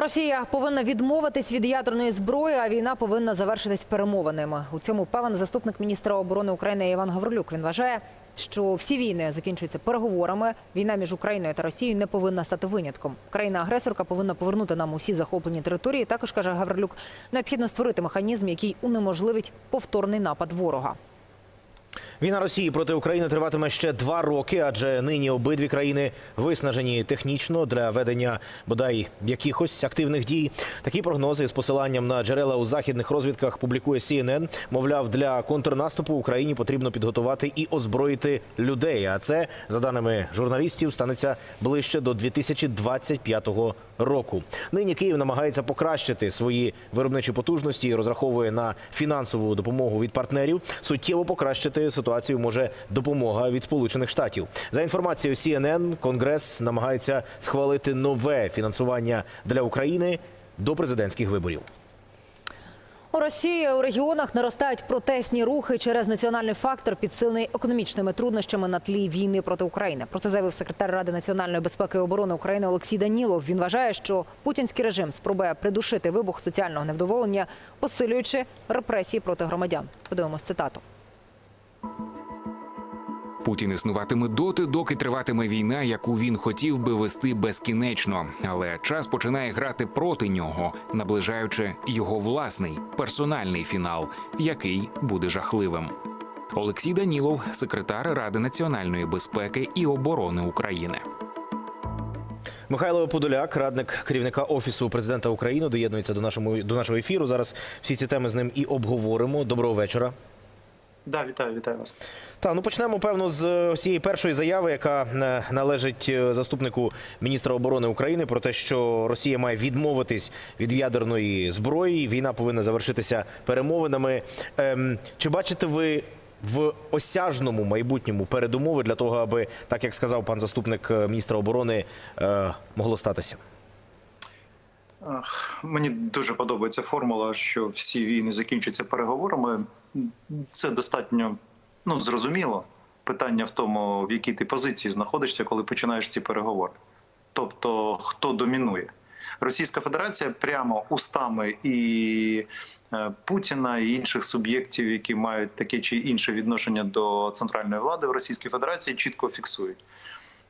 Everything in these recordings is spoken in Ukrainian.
Росія повинна відмовитись від ядерної зброї, а війна повинна завершитись перемовинами. У цьому певен заступник міністра оборони України Іван Гаврилюк. Він вважає, що всі війни закінчуються переговорами. Війна між Україною та Росією не повинна стати винятком. Країна-агресорка повинна повернути нам усі захоплені території. Також каже Гаврилюк, необхідно створити механізм, який унеможливить повторний напад ворога. Війна Росії проти України триватиме ще два роки, адже нині обидві країни виснажені технічно для ведення бодай якихось активних дій. Такі прогнози з посиланням на джерела у західних розвідках публікує CNN. Мовляв, для контрнаступу Україні потрібно підготувати і озброїти людей. А це, за даними журналістів, станеться ближче до 2025 року. Нині Київ намагається покращити свої виробничі потужності і розраховує на фінансову допомогу від партнерів. Суттєво покращити ситуацію може допомога від Сполучених Штатів. За інформацією CNN, Конгрес намагається схвалити нове фінансування для України до президентських виборів. У Росії у регіонах наростають протестні рухи через національний фактор, підсилений економічними труднощами на тлі війни проти України. Про це заявив секретар Ради національної безпеки і оборони України Олексій Данілов. Він вважає, що путінський режим спробує придушити вибух соціального невдоволення, посилюючи репресії проти громадян. Подивимось цитату. Путін існуватиме доти, доки триватиме війна, яку він хотів би вести безкінечно. Але час починає грати проти нього, наближаючи його власний персональний фінал, який буде жахливим. Олексій Данілов, секретар Ради національної безпеки і оборони України. Михайло Подоляк, радник керівника офісу президента України, доєднується до нашого до нашого ефіру. Зараз всі ці теми з ним і обговоримо. Доброго вечора. Да, вітаю, вітаю вас. Та ну почнемо певно з е, цієї першої заяви, яка е, належить е, заступнику міністра оборони України про те, що Росія має відмовитись від ядерної зброї. Війна повинна завершитися перемовинами. Ем, чи бачите ви в осяжному майбутньому передумови для того, аби так як сказав пан заступник міністра оборони, е, могло статися? Мені дуже подобається формула, що всі війни закінчаться переговорами. Це достатньо ну, зрозуміло. Питання в тому, в якій ти позиції знаходишся, коли починаєш ці переговори. Тобто, хто домінує. Російська Федерація прямо устами і е, Путіна і інших суб'єктів, які мають таке чи інше відношення до центральної влади в Російській Федерації, чітко фіксують.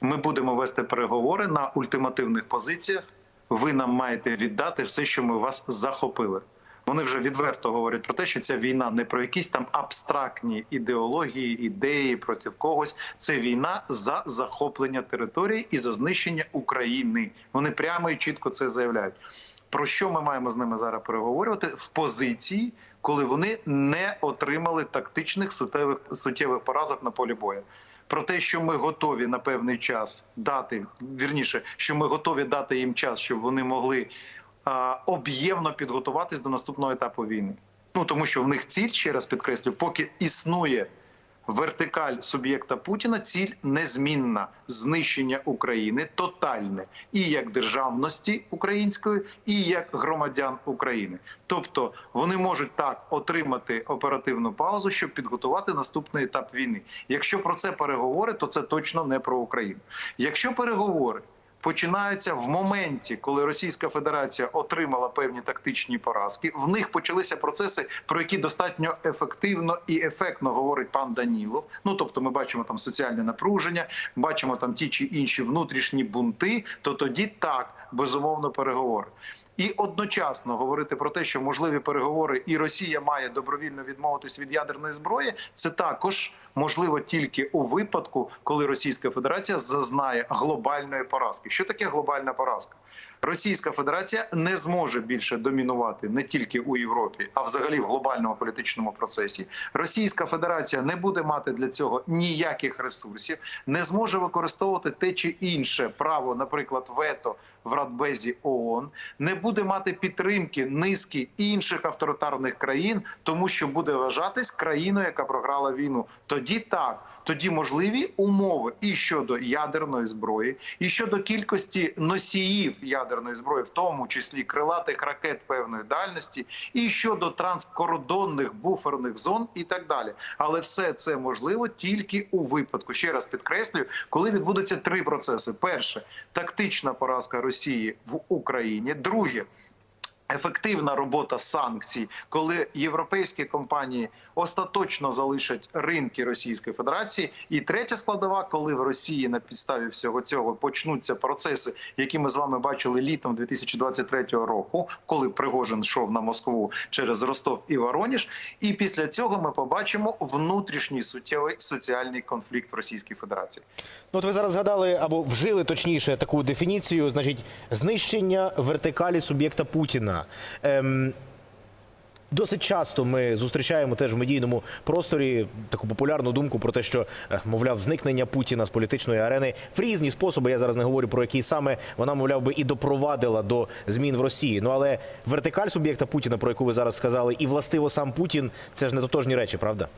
Ми будемо вести переговори на ультимативних позиціях. Ви нам маєте віддати все, що ми вас захопили. Вони вже відверто говорять про те, що ця війна не про якісь там абстрактні ідеології, ідеї проти когось. Це війна за захоплення території і за знищення України. Вони прямо і чітко це заявляють. Про що ми маємо з ними зараз переговорювати в позиції, коли вони не отримали тактичних суттєвих суттєвих поразок на полі бою? Про те, що ми готові на певний час дати, вірніше, що ми готові дати їм час, щоб вони могли об'ємно підготуватись до наступного етапу війни. Ну тому що в них ціль, ще раз підкреслю, поки існує вертикаль суб'єкта Путіна, ціль незмінна знищення України тотальне і як державності української, і як громадян України. Тобто вони можуть так отримати оперативну паузу, щоб підготувати наступний етап війни. Якщо про це переговори, то це точно не про Україну. Якщо переговори починаються в моменті, коли Російська Федерація отримала певні тактичні поразки. В них почалися процеси, про які достатньо ефективно і ефектно говорить пан Данілов. Ну тобто, ми бачимо там соціальне напруження, бачимо там ті чи інші внутрішні бунти. То тоді так безумовно переговори. І одночасно говорити про те, що можливі переговори, і Росія має добровільно відмовитись від ядерної зброї. Це також можливо тільки у випадку, коли Російська Федерація зазнає глобальної поразки. Що таке глобальна поразка? Російська Федерація не зможе більше домінувати не тільки у Європі, а взагалі в глобальному політичному процесі. Російська Федерація не буде мати для цього ніяких ресурсів, не зможе використовувати те чи інше право, наприклад, вето в Радбезі ООН, не буде мати підтримки низки інших авторитарних країн, тому що буде вважатись країною, яка програла війну. Тоді так. Тоді можливі умови і щодо ядерної зброї, і щодо кількості носіїв ядерної зброї, в тому числі крилатих ракет певної дальності, і щодо транскордонних буферних зон, і так далі. Але все це можливо тільки у випадку. Ще раз підкреслюю, коли відбудуться три процеси: перше тактична поразка Росії в Україні, друге. Ефективна робота санкцій, коли європейські компанії остаточно залишать ринки Російської Федерації, і третя складова, коли в Росії на підставі всього цього почнуться процеси, які ми з вами бачили літом 2023 року, коли Пригожин йшов на Москву через Ростов і Вороніж. І після цього ми побачимо внутрішній суттєвий соціальний конфлікт в Російській Федерації. Ну, от ви зараз згадали або вжили точніше таку дефініцію, значить, знищення вертикалі суб'єкта Путіна. Ем, Досить часто ми зустрічаємо теж в медійному просторі таку популярну думку про те, що е, мовляв зникнення Путіна з політичної арени в різні способи. Я зараз не говорю про які саме вона, мовляв, би і допровадила до змін в Росії. Ну але вертикаль суб'єкта Путіна, про яку ви зараз сказали, і властиво сам Путін це ж не тотожні речі, правда?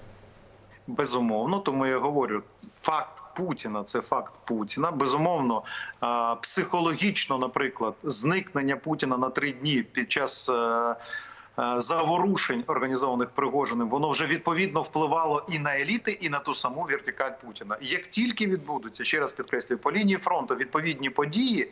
Безумовно, тому я говорю, факт Путіна це факт Путіна. Безумовно, психологічно, наприклад, зникнення Путіна на три дні під час. е, е, Заворушень організованих Пригожиним, воно вже відповідно впливало і на еліти, і на ту саму вертикаль Путіна. Як тільки відбудуться, ще раз підкреслюю, по лінії фронту відповідні події,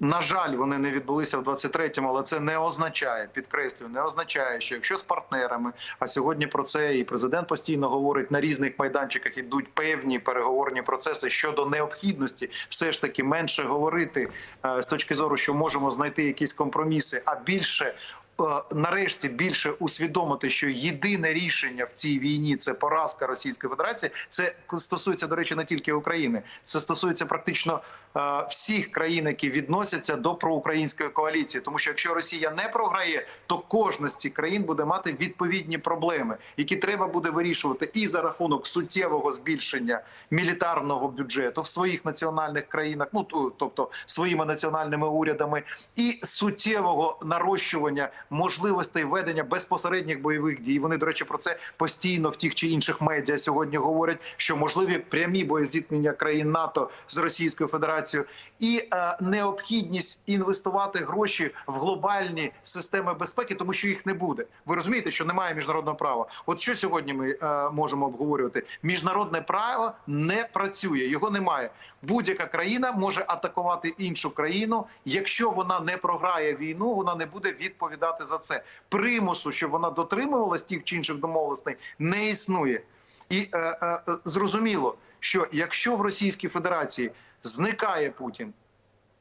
на жаль, вони не відбулися в 23-му, але це не означає, підкреслюю, не означає, що якщо з партнерами, а сьогодні про це і президент постійно говорить на різних майданчиках, ідуть певні переговорні процеси щодо необхідності все ж таки менше говорити е, з точки зору, що можемо знайти якісь компроміси, а більше. Е, Нарешті більше усвідомити, що єдине рішення в цій війні це поразка Російської Федерації. Це стосується, до речі, не тільки України, це стосується практично е, всіх країн, які відносяться до проукраїнської коаліції. Тому що якщо Росія не програє, то кожна з цих країн буде мати відповідні проблеми, які треба буде вирішувати і за рахунок суттєвого збільшення мілітарного бюджету в своїх національних країнах, ну тобто своїми національними урядами, і суттєвого нарощування можливостей ведення безпосередніх бойових дій. Вони, до речі, про це постійно в тих чи інших медіа сьогодні говорять, що можливі прямі боєзіткнення країн НАТО з Російською Федерацією, і е, необхідність інвестувати гроші в глобальні системи безпеки, тому що їх не буде. Ви розумієте, що немає міжнародного права. От що сьогодні ми е, можемо обговорювати? Міжнародне право не працює, його немає. Будь-яка країна може атакувати іншу країну. Якщо вона не програє війну, вона не буде відповідати за це. Примусу, щоб вона дотримувалась тих чи інших домовленостей, не існує. І е, е, зрозуміло, що якщо в Російській Федерації зникає Путін,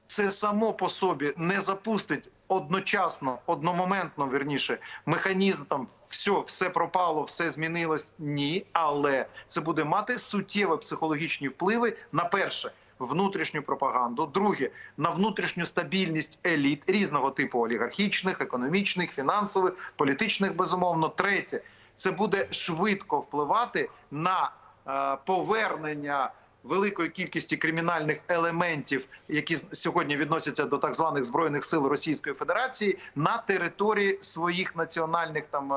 це само по собі не запустить одночасно, одномоментно, верніше, механізм там все, все пропало, все змінилось. Ні, але це буде мати суттєві психологічні впливи на перше. Внутрішню пропаганду, друге на внутрішню стабільність еліт різного типу олігархічних, економічних, фінансових, політичних, безумовно. Третє це буде швидко впливати на е, повернення великої кількості кримінальних елементів, які сьогодні відносяться до так званих збройних сил Російської Федерації, на території своїх національних там е,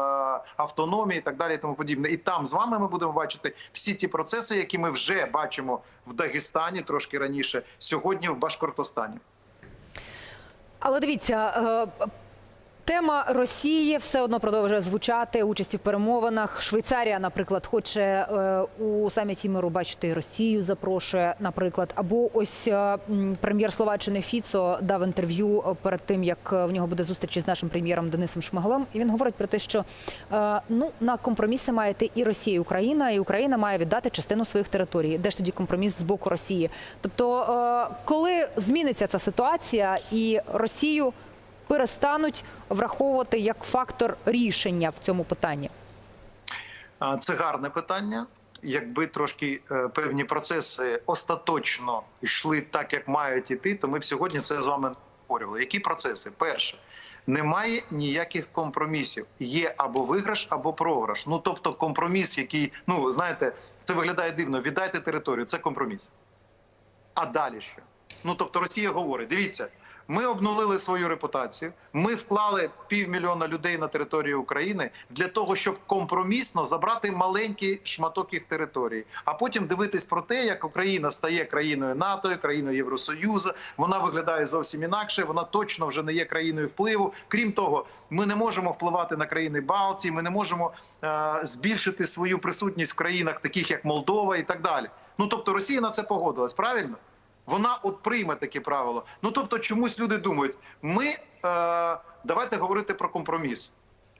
автономій і так далі, і тому подібне. І там з вами ми будемо бачити всі ті процеси, які ми вже бачимо в Дагестані трошки раніше, сьогодні в Башкортостані. Але дивіться. е, Тема Росії все одно продовжує звучати участі в перемовинах. Швейцарія, наприклад, хоче е, у саміті миру бачити Росію. Запрошує, наприклад, або ось е, прем'єр Словаччини Фіцо дав інтерв'ю перед тим, як е, в нього буде зустріч із нашим прем'єром Денисом Шмигалем. І він говорить про те, що ну на компроміси має йти і Росія, і Україна, і Україна має віддати частину своїх територій. Де ж тоді компроміс з боку Росії? Тобто, коли зміниться ця ситуація і Росію перестануть враховувати як фактор рішення в цьому питанні? Це гарне питання. Якби трошки е, певні процеси остаточно йшли так, як мають іти, то ми б сьогодні це з вами говорили. Які процеси? Перше, немає ніяких компромісів. Є або виграш, або програш. Ну тобто, компроміс, який ну знаєте, це виглядає дивно. Віддайте територію, це компроміс. А далі що? Ну тобто, Росія говорить: дивіться, Ми обнулили свою репутацію. Ми вклали півмільйона людей на територію України для того, щоб компромісно забрати маленький шматок їх території, а потім дивитись про те, як Україна стає країною НАТО, країною Євросоюзу. Вона виглядає зовсім інакше. Вона точно вже не є країною впливу. Крім того, ми не можемо впливати на країни Балтії. Ми не можемо е, збільшити свою присутність в країнах, таких як Молдова, і так далі. Ну тобто, Росія на це погодилась, правильно? Вона от прийме таке правило. Ну тобто, чомусь люди думають, ми е, давайте говорити про компроміс.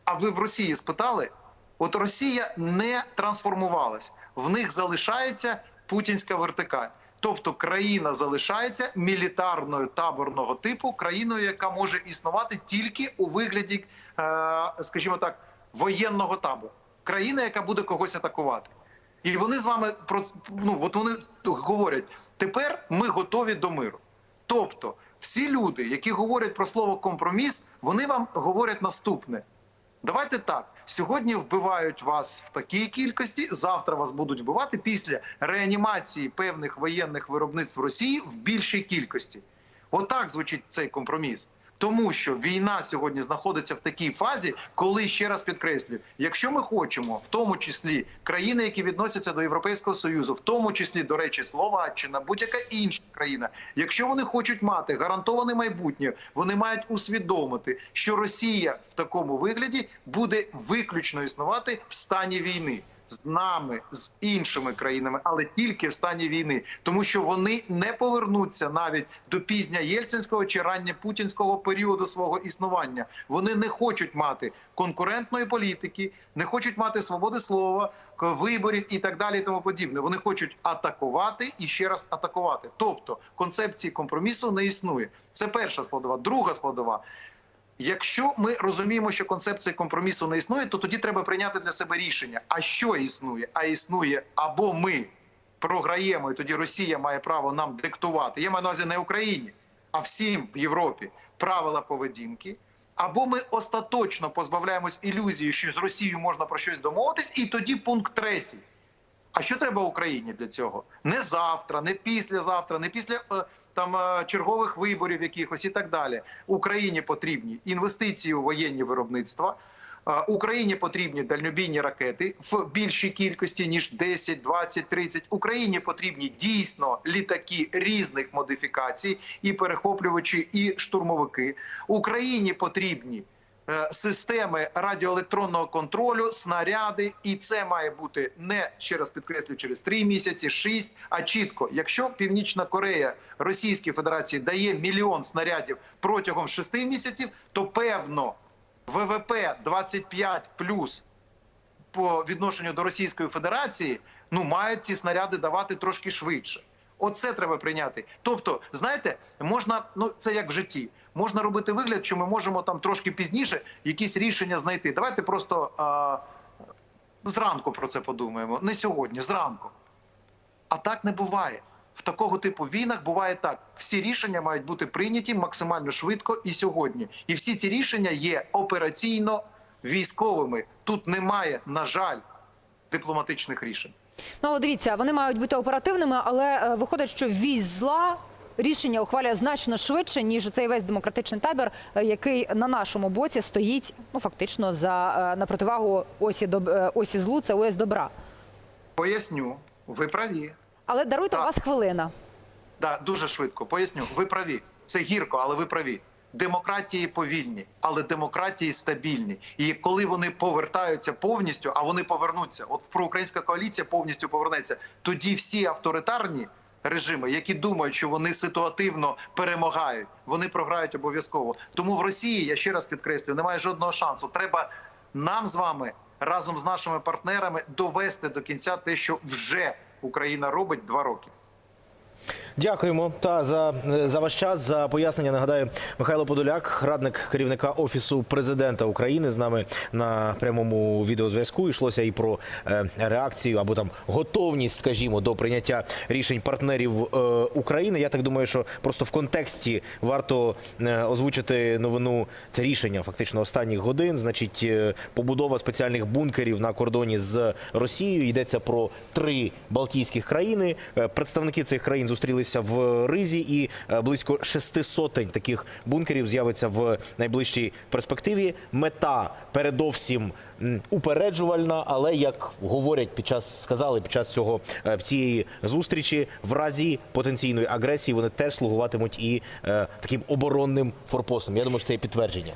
А ви в Росії спитали? От Росія не трансформувалась, в них залишається путінська вертикаль. Тобто країна залишається мілітарною таборного типу, країною, яка може існувати тільки у вигляді, е, скажімо так, воєнного табору. Країна, яка буде когось атакувати. І вони з вами про ну от вони говорять: тепер ми готові до миру. Тобто, всі люди, які говорять про слово компроміс, вони вам говорять наступне: давайте так. Сьогодні вбивають вас в такій кількості, завтра вас будуть вбивати після реанімації певних воєнних виробництв Росії в більшій кількості. Отак звучить цей компроміс. Тому що війна сьогодні знаходиться в такій фазі, коли ще раз підкреслюю, якщо ми хочемо, в тому числі країни, які відносяться до Європейського союзу, в тому числі до речі, Словаччина, будь-яка інша країна, якщо вони хочуть мати гарантоване майбутнє, вони мають усвідомити, що Росія в такому вигляді буде виключно існувати в стані війни. З нами, з іншими країнами, але тільки в стані війни, тому що вони не повернуться навіть до пізня єльцинського чи рання путінського періоду свого існування. Вони не хочуть мати конкурентної політики, не хочуть мати свободи слова, виборів і так далі. І тому подібне. Вони хочуть атакувати і ще раз атакувати. Тобто концепції компромісу не існує. Це перша складова. Друга складова. Якщо ми розуміємо, що концепція компромісу не існує, то тоді треба прийняти для себе рішення. А що існує? А існує або ми програємо, і тоді Росія має право нам диктувати. Я маю на увазі не Україні, а всім в Європі правила поведінки. Або ми остаточно позбавляємось ілюзії, що з Росією можна про щось домовитись, і тоді пункт третій. А що треба Україні для цього? Не завтра, не післязавтра, не після е, там е, чергових виборів якихось і так далі. Україні потрібні інвестиції у воєнні виробництва. Е, Україні потрібні дальнобійні ракети в більшій кількості ніж 10, 20, 30. Україні потрібні дійсно літаки різних модифікацій, і перехоплювачі, і штурмовики. Україні потрібні системи радіоелектронного контролю, снаряди, і це має бути не ще раз підкреслю через 3 місяці, 6, а чітко. Якщо Північна Корея Російській Федерації дає мільйон снарядів протягом 6 місяців, то певно ВВП 25 плюс по відношенню до Російської Федерації, ну мають ці снаряди давати трошки швидше. Оце треба прийняти. Тобто, знаєте, можна, ну це як в житті. Можна робити вигляд, що ми можемо там трошки пізніше якісь рішення знайти. Давайте просто а, зранку про це подумаємо. Не сьогодні, зранку. А так не буває. В такого типу війнах буває так: всі рішення мають бути прийняті максимально швидко і сьогодні. І всі ці рішення є операційно військовими. Тут немає, на жаль, дипломатичних рішень. Ну, дивіться, вони мають бути оперативними, але е, виходить, що вісь зла рішення ухвалює значно швидше, ніж цей весь демократичний табір, е, який на нашому боці стоїть ну фактично за е, на противагу осі доб... е, осі злу, це ось добра. Поясню, ви праві. Але даруйте, у Так. вас хвилина. Да, дуже швидко. Поясню, ви праві. Це гірко, але ви праві. Демократії повільні, але демократії стабільні. І коли вони повертаються повністю, а вони повернуться, от проукраїнська коаліція повністю повернеться, тоді всі авторитарні режими, які думають, що вони ситуативно перемагають, вони програють обов'язково. Тому в Росії я ще раз підкреслюю, немає жодного шансу. Треба нам з вами разом з нашими партнерами довести до кінця те, що вже Україна робить два роки. Дякуємо та за, за ваш час за пояснення. Нагадаю, Михайло Подоляк, радник керівника офісу президента України, з нами на прямому відеозв'язку. Йшлося і про е, реакцію або там готовність, скажімо, до прийняття рішень партнерів е, України. Я так думаю, що просто в контексті варто е, озвучити новину. Це рішення фактично останніх годин. Значить, побудова спеціальних бункерів на кордоні з Росією. Йдеться про три Балтійських країни. Представники цих країн зустрілися в Ризі, і е, близько шести сотень таких бункерів з'явиться в найближчій перспективі. Мета передовсім упереджувальна, але як говорять під час сказали під час цього е, цієї зустрічі, в разі потенційної агресії вони теж слугуватимуть і е, таким оборонним форпостом. Я думаю, що це є підтвердження.